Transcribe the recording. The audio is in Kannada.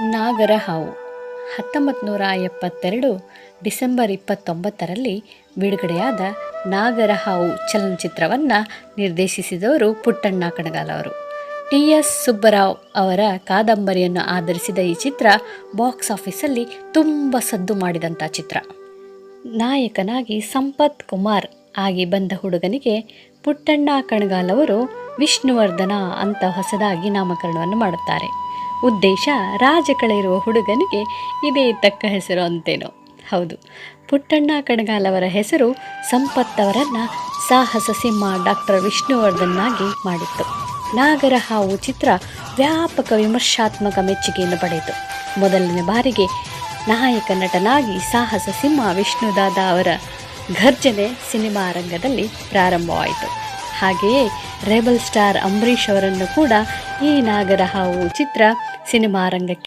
ನಾಗರ ಹಾವು ಹತ್ತೊಂಬತ್ತು ನೂರ ಎಪ್ಪತ್ತೆರಡು ಡಿಸೆಂಬರ್ ಇಪ್ಪತ್ತೊಂಬತ್ತರಲ್ಲಿ ಬಿಡುಗಡೆಯಾದ ನಾಗರ ಹಾವು ಚಲನಚಿತ್ರವನ್ನು ನಿರ್ದೇಶಿಸಿದವರು ಪುಟ್ಟಣ್ಣ ಕಣಗಾಲ್ ಅವರು. ಟಿ. ಎಸ್. ಸುಬ್ಬರಾವ್ ಅವರ ಕಾದಂಬರಿಯನ್ನು ಆಧರಿಸಿದ ಈ ಚಿತ್ರ ಬಾಕ್ಸ್ ಆಫೀಸಲ್ಲಿ ತುಂಬ ಸದ್ದು ಮಾಡಿದಂಥ ಚಿತ್ರ. ನಾಯಕನಾಗಿ ಸಂಪತ್ ಕುಮಾರ್ ಆಗಿ ಬಂದ ಹುಡುಗನಿಗೆ ಪುಟ್ಟಣ್ಣ ಕಣಗಾಲ್ ಅವರು ವಿಷ್ಣುವರ್ಧನ ಅಂತ ಹೊಸದಾಗಿ ನಾಮಕರಣವನ್ನು ಮಾಡುತ್ತಾರೆ. ಉದ್ದೇಶ ರಾಜಕಳೆ ಇರುವ ಹುಡುಗನಿಗೆ ಇದೇ ತಕ್ಕ ಹೆಸರು ಅಂತೇನೋ. ಹೌದು, ಪುಟ್ಟಣ್ಣ ಕಣಗಾಲ್ ಅವರ ಹೆಸರು ಸಂಪತ್ ಅವರನ್ನು ಸಾಹಸ ಸಿಂಹ ಡಾಕ್ಟರ್ ವಿಷ್ಣುವರ್ಧನ್ನಾಗಿ ಮಾಡಿತ್ತು. ನಾಗರ ಹಾವು ಚಿತ್ರ ವ್ಯಾಪಕ ವಿಮರ್ಶಾತ್ಮಕ ಮೆಚ್ಚುಗೆಯನ್ನು ಪಡೆಯಿತು. ಮೊದಲನೇ ಬಾರಿಗೆ ನಾಯಕ ನಟನಾಗಿ ಸಾಹಸ ಸಿಂಹ ವಿಷ್ಣುದಾದ ಅವರ ಘರ್ಜನೆ ಸಿನಿಮಾ ರಂಗದಲ್ಲಿ ಪ್ರಾರಂಭವಾಯಿತು. ಹಾಗೆಯೇ ರೆಬಲ್ ಸ್ಟಾರ್ ಅಂಬರೀಷ್ ಅವರನ್ನು ಕೂಡ ಈ ನಾಗರ ಹಾವು ಚಿತ್ರ ಸಿನಿಮಾ ರಂಗಕ್ಕೆ